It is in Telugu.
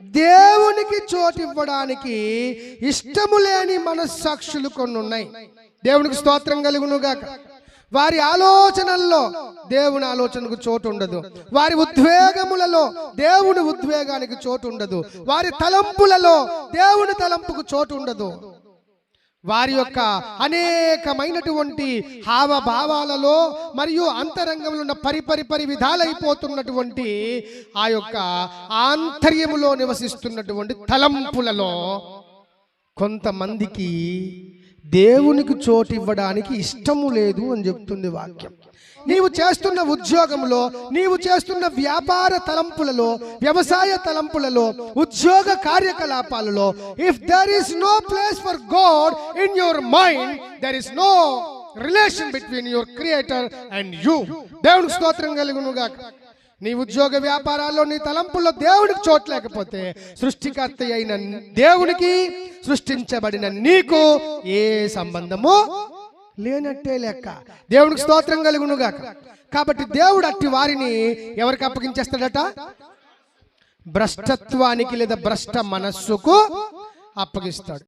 దేవునికి చోటు ఇవ్వడానికి ఇష్టము లేని మనస్సాక్షులు కొన్ని ఉన్నాయి దేవునికి స్తోత్రం కలుగునుగాక. వారి ఆలోచనల్లో దేవుని ఆలోచనకు చోటు ఉండదు వారి ఉద్వేగములలో దేవుని ఉద్వేగానికి చోటు ఉండదు వారి తలంపులలో దేవుని తలంపుకు చోటు ఉండదు వారి యొక్క అనేకమైనటువంటి హావభావాలలో మరియు అంతరంగంలో ఉన్న పరిపరి పరి విధాలైపోతున్నటువంటి ఆ యొక్క ఆంతర్యములో నివసిస్తున్నటువంటి తలంపులలో కొంతమందికి దేవునికి చోటు ఇవ్వడానికి ఇష్టము లేదు అని చెప్తుంది వాక్యం. నీవు చేస్తున్న ఉద్యోగంలో నీవు చేస్తున్న వ్యాపార తలంపులలో వ్యవసాయ తలంపులలో ఉద్యోగ కార్యకలాపాలలో if there is no place for God in your mind there is no relation between your creator and you దేవునికి స్తోత్రం కలుగునుగాక. నీ ఉద్యోగ వ్యాపారాల్లో నీ తలంపుల్లో దేవుడికి చోటు లేకపోతే సృష్టికర్త అయిన దేవునికి సృష్టించబడిన నీకు ఏ సంబంధము లేనట్టే లెక్క. దేవుడికి స్తోత్రం కలుగునుగాక. కాబట్టి దేవుడు అట్టి వారిని ఎవరికి అప్పగించేస్తాడట? భ్రష్టత్వానికి లేదా భ్రష్ట మనస్సుకు అప్పగిస్తాడు.